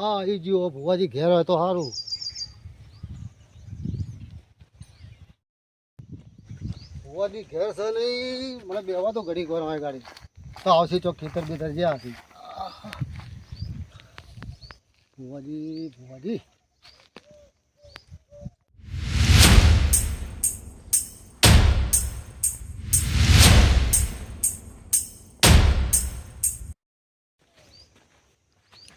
હા એ જીવો ભુવાજી ઘેર હોય તો સારું ભુવાજી ઘેર છે નહીં મને બેવા તો ઘડી વાર મારી ગાડી. તો આવશે ચોક ખેતર બેતર જે આવશે ભુવાજી ભુવાજી.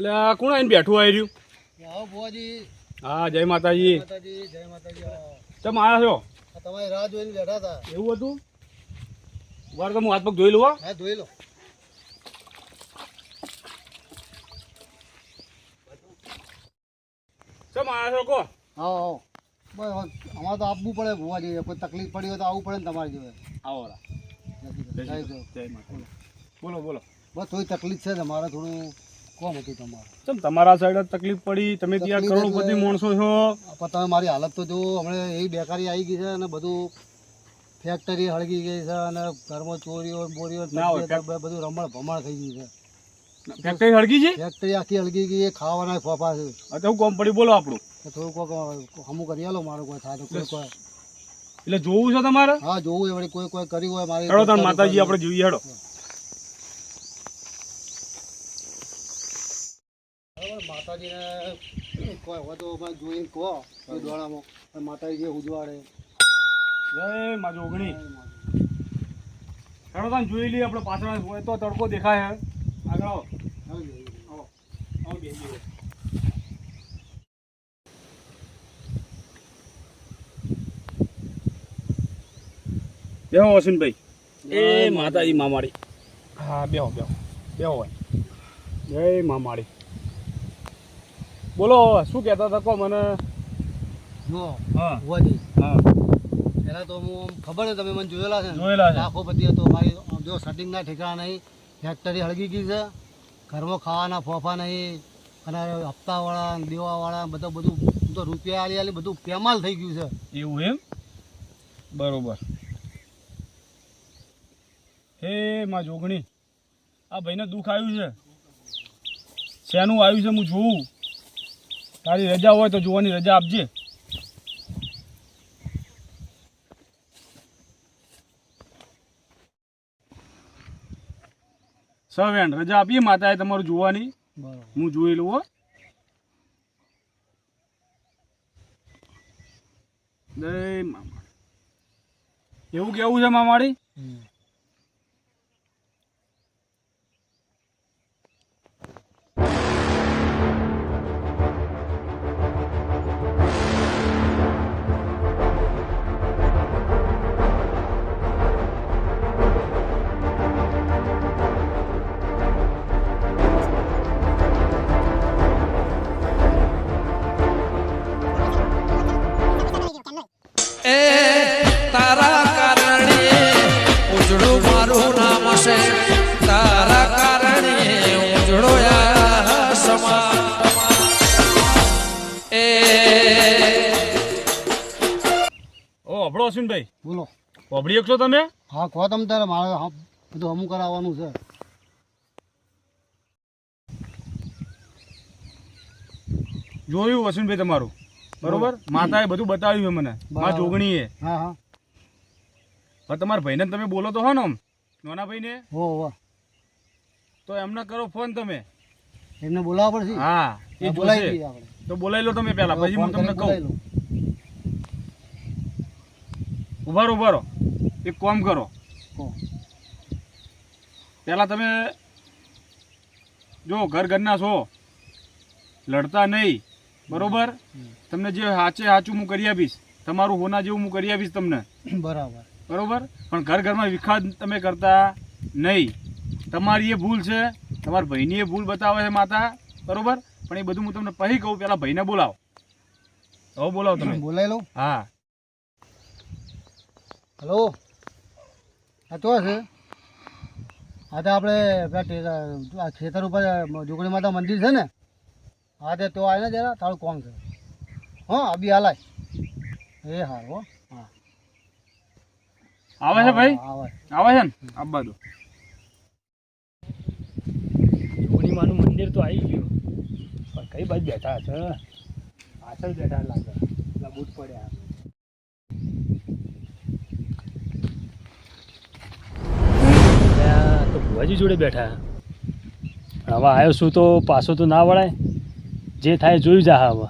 એટલે આ કોણ આવીને બેઠું આવી રહ્યું? હા જય માતાજી. ચમ આવ્યા છો? તમારી રાહ જોઈને બેઠા હતા. એવું હતું? વાર તો હું હાથ પગ ધોઈ લઉં હો. ધોઈ લો. ચમ આવ્યા છો કો? હા આવો બસ અમારે તો આપવું પડે ભુવાજી. કોઈ તકલીફ પડી હોય તો આવવું પડે ને તમારી જોડે. આવો. જય માતા બોલો બોલો. બસ થોડી તકલીફ છે તમારે થોડું કોમ હતું તમારું? ચમ તમારા સાઈડ તકલીફ પડી. તમે ત્યાં કરોડપતિ માણસો છો. પણ તમે મારી હાલત તો જુઓ હમણાં એવી બેકારી આવી ગઈ છે અને બધું ફેક્ટરી હળગી ગઈ છે અને ઘરમાં ચોરીઓ બોરીઓ બધું રમણ ભમણ થઈ ગયું છે. ફેક્ટરી હળગી છે? ફેક્ટરી આખી હળગી ગઈ ખાવાના ફોફા છે. અત્યારે હું કોમ પડી બોલો આપણું. થોડું કોઈક હમું કરી આલો મારું કોઈ થાય તો કોઈ કોઈ. એટલે જોવું છે તમારે? હા જોવું એ વળી કોઈ કોઈ કર્યું હોય મારે માતાજી આપણે જોઈએ હેડો બરાબર, માતાજીને કોઈ હોય તો જોઈને કહો દોડામાં. માતાજી ઉજવાડે. જય માજો તાન જોઈ લઈએ આપણે પાછળ. હોય તો તડકો દેખાય હે. આગળ આવો. આવો. આવો બેસી બેહો અશ્વિનભાઈ એ માતાજી મામાડી. હા બેહો બેહો. બેહો ભાઈ જય મામાડી. બોલો શું કહેતા હતા કહો મને? જો હા. ભુવાજી. પહેલાં તો હું ખબર છે તમે મને જોયેલા છે? જોયેલા છે. લાખોપતિ હતો મારી જો સટિંગના ઠેકાણા નહીં ફેક્ટરી હળગી ગઈ છે ઘરમાં ખાવાના ફોફા નહીં અને હપ્તાવાળા દેવાવાળા બધા બધું તો રૂપિયા આલી આલી બધું પેમાલ થઈ ગયું છે. એવું એમ? બરોબર. હે માં જોગણી. આ ભાઈને દુઃખ આવ્યું છે. શેનું આવ્યું છે હું જોઉં. તારી રજા હોય તો જોવાની રજા આપજે. સવેન રજા આપીએ માતાએ તમારું જોવાની. હું જોઈ લઉં હો. એવું કેવું છે મામાડી? અશ્વિનભાઈ બોલો. અભડી શકશો તમે? હા કહો તમે તારે મારે બધું હમું કરાવવાનું છે. જોયું વસુનભાઈ તમારું? બરોબર? માતાએ બધું બતાવ્યું છે મને. મા. જોગણીએ હા હા. પણ તમારા ભાઈને તમે બોલો તો હો ને આમ. નાના ભાઈને? હો હો. તો એમને કરો ફોન તમે. એમને બોલાવવા પડશે? હા એ બોલાઈ બોલાવી તો બોલાવી લો તમે પહેલા પછી હું તમને કહું. બોલાવી લઉં. ઊભા રહો ઊભા રહો. એક કોમ કરો. પહેલાં તમે જો ઘર ઘરના છો લડતા નહીં બરોબર? તમને જે સાચે સાચું હું કરી આપીશ તમારું હોના જેવું હું કરી આપીશ તમને. બરાબર. બરોબર? પણ ઘર ઘરમાં વિખાદ તમે કરતા નહીં. તમારી એ ભૂલ છે તમારા ભાઈની એ ભૂલ બતાવે છે માતા બરોબર? પણ એ બધું હું તમને પછી કહું પેલા ભાઈને બોલાવો. હવે બોલાવો તમે. બોલાવી લઉં? હા. હલો? હા તો છે. હા તો આપણે આ ખેતર ઉપર જોગણી માતા મંદિર છે ને? હા તે તો આવે ને જરા તારું કોણ છે? હા અભી હાલાય. એ હાર હો. હા. આવે છે ભાઈ? આવે. આવે છે ને? આબા દો જોગણીમાનું મંદિર તો આવી ગયું. પણ કઈ બાજુ બેઠા છે પાછળ બેઠા લાગે. બૂટ પડ્યા. અલ્યા, જોડે બેઠા પણ હવે આવ્યો શું તો પાછો તો ના વળાય. જે થાય જોયું જા હવે.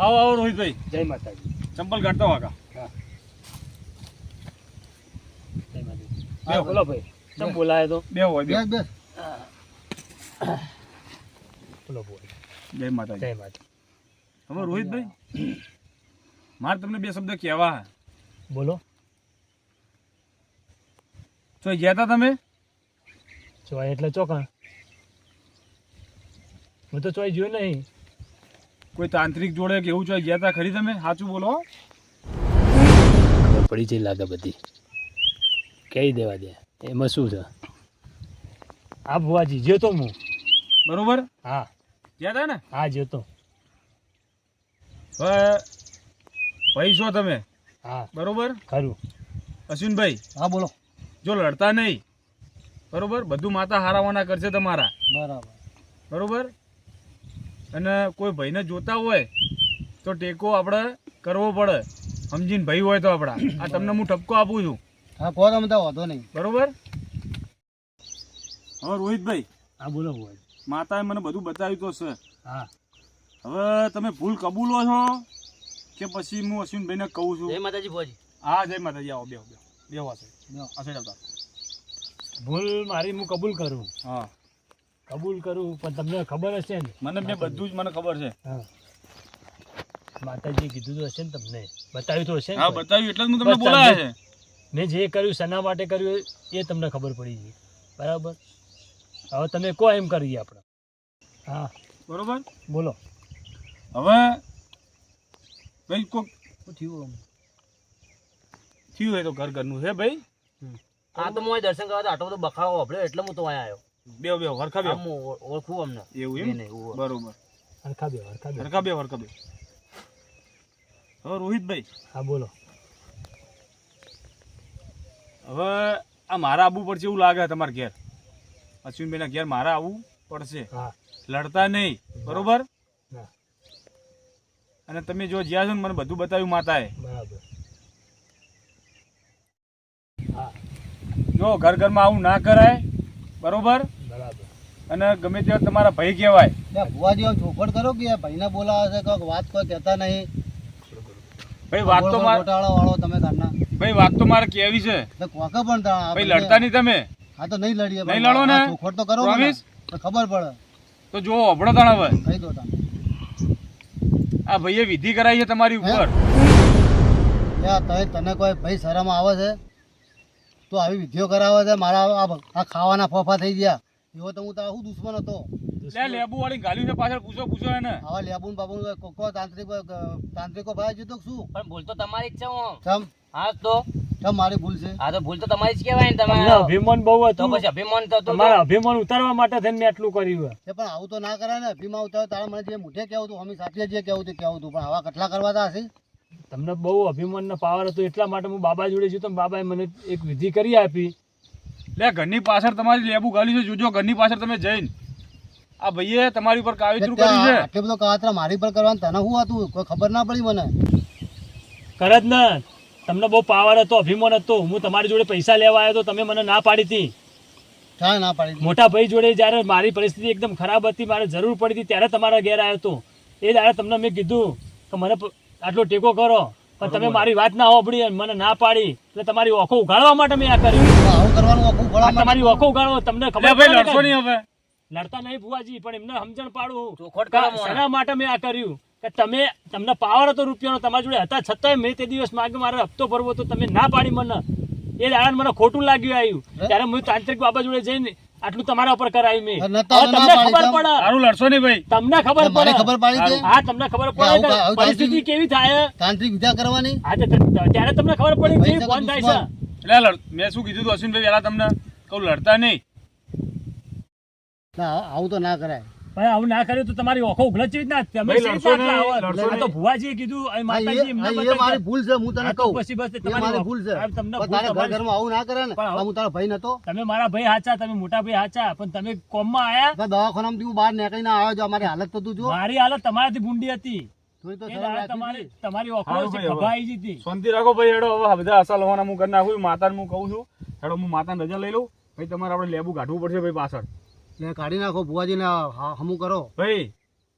આવો આવો રોહિતભાઈ. જય માતાજી. ચંપલ કાઢતા વાગા જય માતાજી. હા, બોલો ભાઈ. ચમ બોલાય તો? બે હોય બે. બેસ બોલો બોલો. જય માતાજી. જય માતા હવે રોહિતભાઈ મારે તમને બે શબ્દ કહેવા બોલો. તો ગયા હતા તમે? ચોય એટલે ચોકા હું તો ચોય જોયું નહીં. કોઈ તાંત્રિક જોડે કે એવું ચોય ગયા હતા ખરી તમે? સાચું બોલો. પડી જઈ લાગે બધી. કહી દેવા દે. એમાં શું છે? આ ભુવાજી તો હું. બરોબર? હા. ગયા હતા ને? હા જ્યો તો. ભાઈ છો તમે? હા. બરોબર? ખરું. અશ્વિનભાઈ? હા બોલો. જો લડતા નહીં બરોબર? બધું માતા હારાવાના કરશે તમારા. બરાબર. બરોબર? અને કોઈ ભાઈને જોતા હોય તો ટેકો આપણે કરવો પડે. સમજીને ભાઈ હોય તો આપણા. આ તમને હું ઠપકો આપું છું. હા કહો તમે તો વાંધો નહીં. બરોબર? હવે રોહિતભાઈ હા બોલો ભુવાજી માતાએ મને બધું બતાવ્યું તો છે. હા. હવે તમે ભૂલ કબૂલો છો? કે પછી હું અશ્વિનભાઈને કહું છું? જય માતાજી ભોજી. હા જય માતાજી આવો બે બેહો. આવતા. ભૂલ મારી હું કબૂલ કરું. હા. કબૂલ કરું પણ તમને ખબર હશે ને? મને મેં બધું જ મને ખબર છે. હા. માતાજીએ કીધું તો હશે ને તમને? બતાવ્યું તો હશે હા બતાવ્યું એટલે હું તમને બોલાયા છે. મેં જે કર્યું શેના માટે કર્યું એ તમને ખબર પડી ગઈ. બરાબર? હવે તમે કહો એમ કરીએ આપણે. હા. બરોબર? બોલો. હવે ભાઈ કોક શું થયું? થયું હોય તો ઘર ઘરનું છે ભાઈ. આ તો મોય દર્શન કરવા તો આટલો બધો બખાડો વાપર્યો એટલે હું તો અહીંયા આવ્યો. બે બે હરખા બે ઓળખું અમને. એવું એમ? બરોબર. હરખા બે હરખા બે હરખા બે હરખા બે હવે રોહિતભાઈ. હા બોલો. હવે આ મારા આવવું પડશે એવું લાગે તમારે ઘેર. અશ્વિનભાઈના ઘેર મારા આવવું પડશે. હા. લડતા નહીં બરોબર? અને તમે જો જ્યાં છો ને મને બધું બતાવ્યું માતાએ. બરાબર. જો ઘર ઘરમાં આવું ના કરાય બરોબર? બરાબર. અને ગમે તેવા તમારા ભાઈ કહેવાય. ત્યાં ભુવાજી ચોખવટ કરો કે ભાઈને બોલાવે છે કોઈક વાત કોઈ કહેતા નહીં. ભાઈ વાત તો મારે ગોટાળો વાળો તમે કાઢના ભાઈ વાત તો મારે કેવી છે. તો કોકે પણ ભાઈ લડતા નહીં તમે? હા તો નહીં લડીએ નહીં લડો ને? આ તો કરો. ખબર પડે. તો જો અભડો તણ હવે. કહી દો આ ભાઈએ વિધિ કરાવી છે તમારી ઉપર. તને કોઈ ભાઈ શરમ આવે છે? તો આવી વિધિઓ કરાવે છે મારા આ આ ખાવાના ફોફા થઈ ગયા. એવો તો હું તારો શું દુશ્મન હતો. લે લેબુ વાળી ગાલ્યું છે પાછળ પૂછો પૂછો એને. આવા લેબુ બાબુ કોકો તાંત્રિક તાંત્રિકો ભાઈ જતો શું? પણ ભૂલ તો તમારી જ છે હું. તો? મારી ભૂલ છે. તો ભૂલ તો તમારી જ કહેવાય ને તમારે તમે અભિમાન બહુ તો હતું પછી અભિમાન તો તમારા અભિમાન ઉતારવા માટે થઈને મેં આટલું કર્યું છે. તે પણ આવું તો ના કરાય ને. અભિમાન ઉતાર તારા મને જે મુઠે કેવું હતું અમે સાથે જે કેવું હતું કેવું હતું. પણ આવા કેટલા કરવા તા હશે? તમને બહુ અભિમાનનો પાવર હતો એટલા માટે હું બાબા જોડે છું. તો બાબાએ મને એક વિધિ કરી આપી. લે ઘરની પાછળ તમારી લેબુ ગાલી છે જોજો ઘરની પાછળ તમે જઈને. આ ભાઈએ તમારી ઉપર કાવતરું કર્યું છે. આટલો બધો કાવતરા મારી પર કરવાનું તને શું હતું? કોઈ ખબર ના પડી મને? કરે જ ને. તમને બહુ પાવર હતો અભિમાન હતો. હું તમારી જોડે પૈસા લેવા આવ્યો તો તમે મને ના પાડી હતી ક્યાં ના પાડી મોટા ભાઈ જોડે જ્યારે મારી પરિસ્થિતિ એકદમ ખરાબ હતી મારે જરૂર પડી હતી ત્યારે તમારા ઘેર આવ્યો હતો એ દાડે તમને મેં કીધું કે મને આટલો ટેકો કરો. પણ તમે મારી વાત ના હોભળી અને મને ના પાડી એટલે તમારી ઓખો ઉગાડવા માટે મેં આ કર્યું. તમારી ઓખો ઉગાડો તમને ખબર લડશો નહીં હવે. લડતા નહીં ભુવાજી પણ એમને સમજણ પાડું. શેના માટે મેં આ કર્યું? કે તમે તમને પાવર હતો રૂપિયાનો તમારી જોડે હતા છતાંય મેં તે દિવસ માગે મારે હપ્તો ભરવો તો તમે ના પાડી મને. એ દાડા મને ખોટું લાગ્યું આવ્યું. ત્યારે હું તાંત્રિક બાબા જોડે જઈને આટલું તમારા ઉપર કરાયું મેં. તમને ખબર પડે. સારું લડશો ને ભાઈ. તમને ખબર પડે. ખબર પડી છે. હા તમને ખબર પડે કા- કે પરિસ્થિતિ કેવી થાય? તાંત્રિક વિધા કરવાની? હા તો ત્યારે તમને ખબર પડી ભાઈ કેવી કોણ થાય છે. એટલે લડ મેં શું કીધું હતું અશ્વિનભાઈ પહેલા તમને? કહું લડતા નહીં. ના આવું તો ના કરાય. ભાઈ આવું ના કર્યું તો તમારી ઓખો ઉઘલચી જ ના તમે આ તો ભુવાજીએ કીધું માતાજી એમને મારી ભૂલ છે હું તને કહું. પછી બસ તમારી ભૂલ છે. તમને ઘર ઘરમાં આવું ના કરે ને હું તારો ભાઈ નતો. તમે મારા ભાઈ હાચા તમે મોટા ભાઈ હાચા પણ તમે કોમમાં આયા? તો દવાખાનામાંથી હું બહાર નીકળીને આવ્યો છું અમારી હાલત તો તું જો મારી હાલત તમારાથી ભૂંડી હતી. તો તમારી. ઓખો જતી. શાંતિ રાખો ભાઈ હેડો હવે બધા અસલ હોવાના હું કરી નાખું માતાને હું કહું છું. હેડો હું માતાને રજા લઈ લઉં. ભાઈ તમારે આપણે લેબુ કાઢવું પડશે ભાઈ પાછળ. એટલે કાઢી નાખો ભુવાજીને હમું કરો. ભાઈ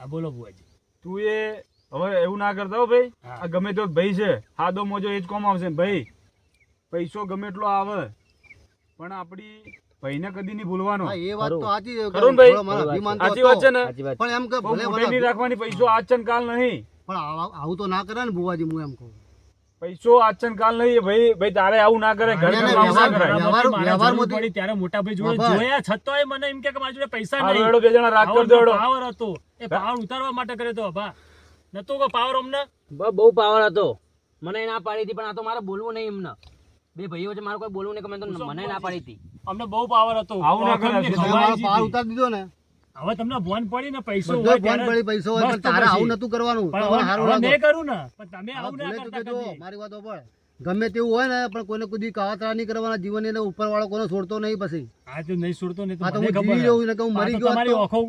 આ બોલો ભુવાજી. તું એ હવે એવું ના કરતા હો ભાઈ. આ ગમે તો ભાઈ છે. હાદો મોજો એ જ કોમ આવશે ભાઈ. પૈસો ગમે એટલો આવે પણ આપણી ભાઈને કદી નહીં ભૂલવાનો. એ વાત તો સાચી છે. ભાઈ? સાચી વાત છે. ને? પણ એમ કે ભલે ભલે રાખવાની પૈસો આજ છે ને કાલ નહીં. પણ આવું તો ના કરે ને ભુવાજી હું એમ કહું. પૈસો આચન કાલ નહીં ભાઈ ભાઈ તારે આવું ના કરે ઘર ના, કરાય ત્યારે મોટા ભાઈ જોડે જોયા છતાંય મને એમ કે કે મારી જોડે પૈસા નહીં. હેડો બે જણા કરી દો પાવર હતો. એ પાવર ઉતારવા માટે કરે તો બા નતો કે પાવર અમને? બહુ પાવર હતો. મને ના પાડી હતી પણ આ તો મારે બોલવું નહીં એમને. બે ભાઈઓ છે મારે કોઈ બોલવું નહીં તો મને ના પાડી હતી. અમને બહુ પાવર હતો. આવું ના કરે. હતી. ઉતારી દીધો ને. હવે તમને ભોન પડી ને પૈસો હોય ફોન પડી પૈસો હોય પણ તારે આવું નતું કરવાનું. મેં કરું ને પણ તમે આવું ના કરતા મારી વાતો પર. ગમે તેવું હોય ને પણ કોઈને કુદી કાવતરા નહીં કરવાના જીવન એને ઉપર વાળો કોને છોડતો નહીં પછી. આ તો નહીં છોડતો નહીં તો હું ખબર જીવી રહ્યું ને કે હું મરી ગયો તમારી ઓખો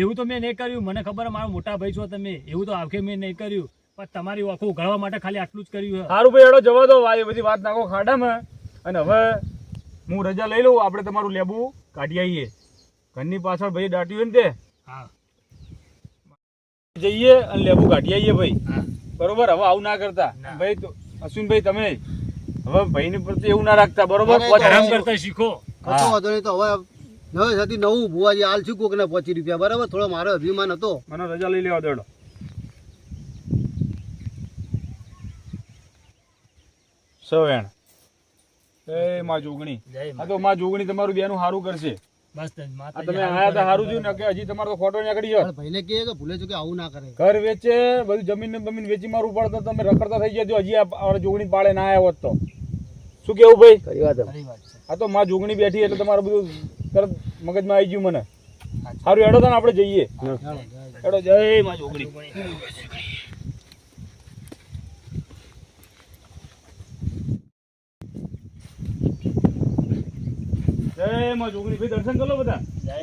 એવું તો મેં નહીં કર્યું. મને ખબર મારા મોટા ભાઈ છો તમે એવું તો આખે મેં નહીં કર્યું. પણ તમારી ઓખો ઉઘાડવા માટે ખાલી આટલું જ કર્યું છે. સારું ભાઈ એડો જવા દો. ભાઈ બધી વાત નાખો ખાડામાં. અને હવે હું રજા લઈ લઉં આપણે તમારું લેબુ કાઢી આવીએ. ઘરની પાછળ ભાઈ દાટ્યું હોય ને હા. તે જઈએ અને લેબુ કાઢી આવીએ ભાઈ. બરોબર? હવે આવું ના કરતા. ભાઈ તો અશ્વિનભાઈ તમે હવે ભાઈ ની પ્રત્યે એવું ના રાખતા બરોબર? કરતા શીખો. કશો વાંધો નહીં તો હવે નવે ભુવાજી હાલ છું કોકને પચીસ રૂપિયા. બરાબર? થોડો મારો અભિમાન હતો. મને રજા લઈ લેવા દેડો. સવેણ. એ માં જોગણી. આ મા- તો માં જોગણી તમારું બેનું સારું કરશે. બસ તમે આયા સારું જોયું ને કે હજી તમારો તો ખોટો નીકળી ગયો. ભાઈને કહે કે ભૂલે છું આવું ના કરે. ઘર વેચે બધું જમીન ને બમીન વેચી મારું પડે તમે રખડતા થઈ ગયા હજી આપણે જોગણી પાળે ના આવ્યા હોત તો. શું કેવું ભાઈ? ખરી વાત આ તો માં જોગણી બેઠી એટલે તમારું બધું તરત મગજમાં આવી ગયું મને. સારું એડો તો આપડે આપણે જઈએ. એડો જય માં જોગણી. જય માં જોગણી. ભાઈ દર્શન કરો બધા. જય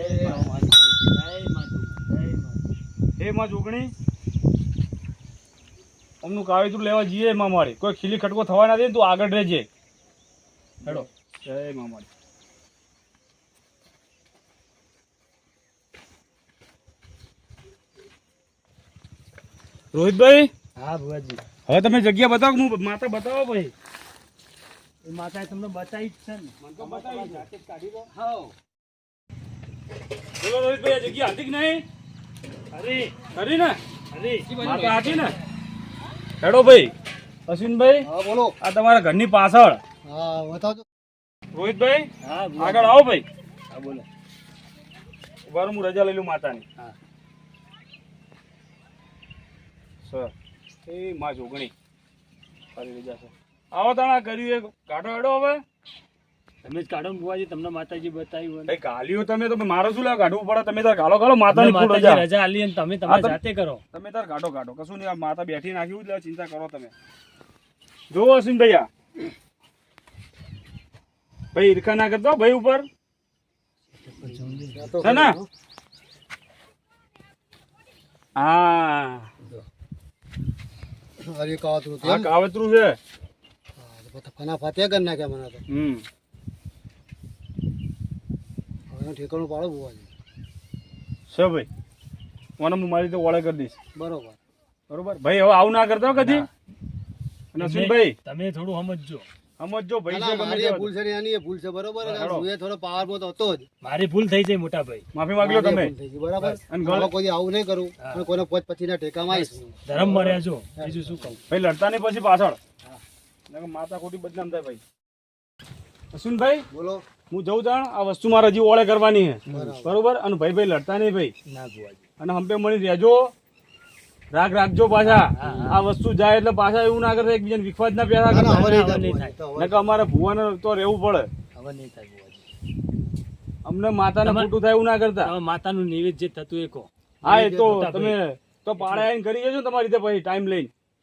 માતાજી. જય માતાજી. જય માતાજી. હે માં જોગણી. અમનું કાવેતું લેવા જઈએ માં મારી. કોઈ ખીલી ખટકો થવા ના દે તું આગળ રહેજે. હેડો. જય માં મારી. રોહિતભાઈ? હા ભુવાજી. હવે તમે જગ્યા બતાવો હું માતા બતાવો ભાઈ? એ માતાએ તમને બતાવી જ છે ને. મને તો બતાવી જાતે જ કાઢી દો. બોલો રોહિતભાઈ જગ્યા હતી કે નહીં? અરે. ખરી ને? અરે. માતા હતી ને? હેડો ભાઈ. અશ્વિનભાઈ હા બોલો. આ તમારા ઘરની પાછળ. હા બતાવજો. રોહિતભાઈ હા. આગળ આવો ભાઈ. હા બોલો. ઊભા હું રજા લઈ લઉં માતાની. હા. સર એ માં જોગણી. ફરી રજા છે. આવો તાણા કર્યું એ કાઢો હેડો હવે. તમે જ કાઢો બુવાજી તમને માતાજી બતાવ્યું હોય. ગાલીઓ તમે તો મારો શું લેવા કાઢવું પડે. તમે તાર ગાળો ગાળો માતાની રજા રજા આલી અને તમે તમારે જાતે કરો. તમે તાર કાઢો કાઢો કશું નહીં આ માતા બેઠી નાખ્યું એટલે ચિંતા કરો તમે. જોવો અશ્વિન ભૈયા. ભાઈ ઈરખા ના કરતો ભાઈ ઉપર. ના? હા. કાવતરું છે. ફના ફાત્યા કરી નાખ્યા મને તો. હમ. હવે ઠેકાણું પાડો ભુવાજી છે ભાઈ? મને હું મારી તો ઓળે કરી દઈશ. બરોબર. બરોબર? ભાઈ હવે આવું ના કરતો કદી. અને અશ્વિનભાઈ તમે થોડું સમજજો. સમજજો ભાઈ ના, છે ના, ગમે મારી ભૂલ છે એની ભૂલ છે બરોબર? હું થોડો પાવરમાં તો હતો જ. મારી ભૂલ થઈ જાય મોટા ભાઈ. માફી માંગી લો તમે. ભૂલ થઈ ગઈ, બરાબર? અને ગળ- કોઈ આવું નહીં કરું. અને કોઈને પોચ પછીના ટેકામાં આવીશ. ધર્મ મર્યા જો. બીજું શું કહું? ભાઈ લડતા નહીં પછી પાછળ. માતા ખોટી બદનામ થાય ભાઈ. અશ્વિનભાઈ બોલો. હું જઉં જાણ આ વસ્તુ મારા હજી ઓળે કરવાની છે. બરોબર. અને ભાઈ ભાઈ લડતા નહીં ભાઈ. અને હંપે મળી રહેજો. રાગ રાખજો પાછા. આ વસ્તુ જાય એટલે પાછા એવું ના કરે એકબીજાને વિખવા જ ના પ્યારા કરે નકર અમારે ભુવાને તો રહેવું પડે. હવે નહીં થાય અમને માતાને મોટું થાય એવું ના કરતા. માતાનું નિવેદ જે થતું એ કહો. હા એ તો તમે તો પાડે આવીને કરી જજો તમારી રીતે પછી ટાઈમ લઈને.